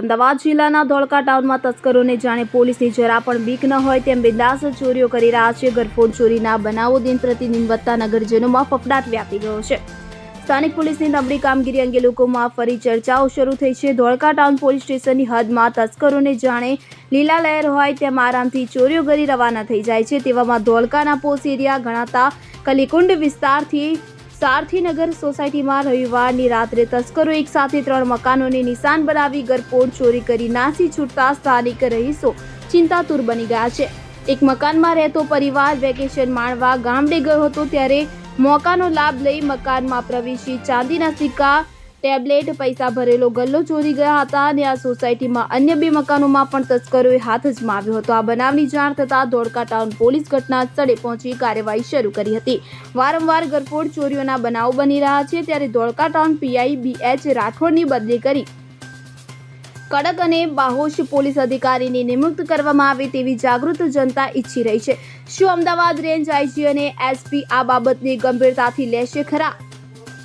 અમદાવાદ જિલ્લાના ધોળકા ટાઉનમાં તસ્કરોને જાણે પોલીસની જરા પણ બીક ન હોય તેમ બિંદાસ ચોરીઓ કરી રહ્યા છે. ઘરફોડ ચોરીના બનાવો દિન પ્રતિદિન વધતા નગરજનોમાં ફફડાટ વ્યાપી ગયો છે. સ્થાનિક પોલીસની નબળી કામગીરી અંગે લોકોમાં ફરી ચર્ચાઓ શરૂ થઈ છે. ધોળકા ટાઉન પોલીસ સ્ટેશનની હદમાં તસ્કરોને જાણે લીલા લહેર હોય તેમ આરામથી ચોરીઓ કરી રવાના થઈ જાય છે. તેવામાં ધોળકાના પોસ એરિયા ગણાતા કલીકુંડ વિસ્તારથી સારથીનગર સોસાયટીમાં રવિવારની રાત્રે તસ્કરો એકસાથે ત્રણ મકાનોને નિશાન બનાવી ગરફોડ ચોરી કરી નાસી છૂટતા સ્થાનિક રહીશો ચિંતાતુર બની ગયા છે. એક મકાનમાં રહેતો પરિવાર વેકેશન માણવા ગામડે ગયો હતો ત્યારે મોકાનો લાભ લઈ મકાનમાં પ્રવેશી ચાંદીના સિક્કા ટેબ્લેટ, પૈસા ભરેલો ગલ્લો ચોરી ગયા હતા અને આ સોસાયટીમાં અન્ય બે મકાનોમાં પણ તસ્કરોએ હાથ અજમાવ્યો હતો. આ બનાવની જાણ થતાં ધોળકા ટાઉન પોલીસ ઘટના સ્થળે પહોંચી કાર્યવાહી શરૂ કરી હતી. વારંવાર ગરફોડ ચોરીઓના બનાવો બની રહ્યા છે, ત્યારે Dholka town PI B H રાઠોડની બદલી કરી કડક અને બાહોશ પોલીસ અધિકારીની નિમણૂક કરવામાં આવે તેવી જાગૃત જનતા ઈચ્છી રહી છે. શું અમદાવાદ રેન્જ આઈજી અને એસપી આ બાબતને ગંભીરતાથી લેશે ખરા?